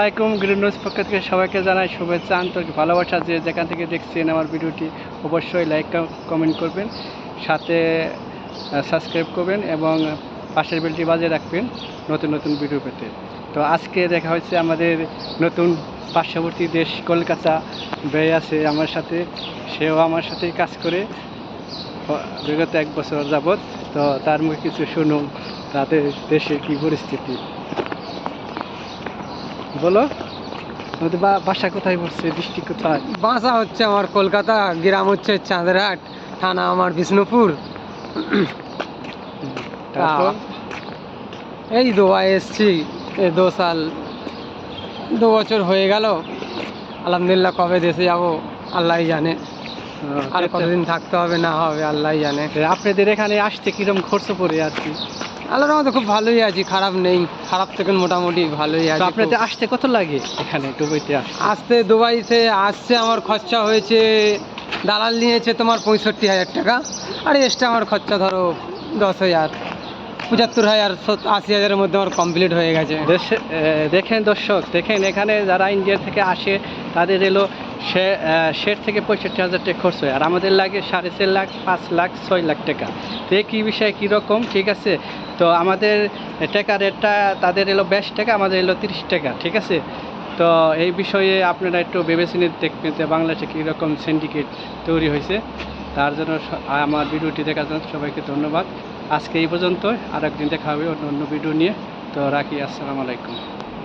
আসসালামাইকুম green news পক্ষ থেকে সবাইকে জানাই শুভেচ্ছা, আন্তরিক ভালোবাসা। যে যেখান থেকে দেখছেন আমার ভিডিওটি, অবশ্যই লাইক কমেন্ট করবেন, সাথে সাবস্ক্রাইব করবেন এবং পাশের বেলটি বাজিয়ে রাখবেন নতুন নতুন ভিডিও পেতে। তো আজকে দেখা হয়েছে আমাদের নতুন পার্শ্ববর্তী দেশ কলকাতা। বেয়ে আছে আমার সাথে, সেও আমার সাথেই কাজ করে বিগত এক বছর যাবৎ। তো তার মুখে কিছু শুনুন, তাদের দেশে কি পরিস্থিতি। বলো? আমাদের বাসা কোথায় পড়ছে ডিস্ট্রিক্ট কোথায়? বাসা হচ্ছে আমার কলকাতা গ্রাম হচ্ছে চাঁদরাট থানা আমার বিষ্ণুপুর। এই দুবাই এসছি এই দু সাল দু বছর হয়ে গেল। আলহামদুলিল্লাহ কবে দেশে যাব আল্লাহ জানে। আর কতদিন থাকতে হবে না হবে আল্লাহ জানে। আপনাদের এখানে আসতে কিরম খরচ পড়ে আর কি? আল্লাহর মতো খুব ভালোই আছি খারাপ নেই খারাপ থেকে মোটামুটি ভালোই আছি আপনাদের আসতে কত লাগে এখানে দুবাইতে আসতে? দুবাইতে আসছে আমার খরচা হয়েছে দালাল নিয়েছে তোমার পঁয়ষট্টি হাজার টাকা আর এক্সট্রা আমার খরচা ধরো দশ হাজার পঁচাত্তর হাজার আশি হাজারের মধ্যে আমার কমপ্লিট হয়ে গেছে। দেখেন দর্শক দেখেন এখানে যারা ইন্ডিয়া থেকে আসে তাদের এলো সে শের থেকে পঁয়ষট্টি হাজার টাকা খরচ হয় আর আমাদের লাগে সাড়ে চার লাখ পাঁচ লাখ ছয় লাখ টাকা। তো এই কী বিষয়ে কীরকম ঠিক আছে? তো আমাদের টাকা রেটটা, তাদের এলো বেশ টাকা, আমাদের এলো তিরিশ টাকা, ঠিক আছে? তো এই বিষয়ে আপনারা একটু ভেবেচিনে দেখবেন যে বাংলাদেশে কীরকম সিন্ডিকেট তৈরি হয়েছে। তার জন্য আমার ভিডিওটি দেখার জন্য সবাইকে ধন্যবাদ। আজকে এই পর্যন্ত আর একদিন দেখা হবে অন্য অন্য ভিডিও নিয়ে। তো রাখি, আসসালামু আলাইকুম।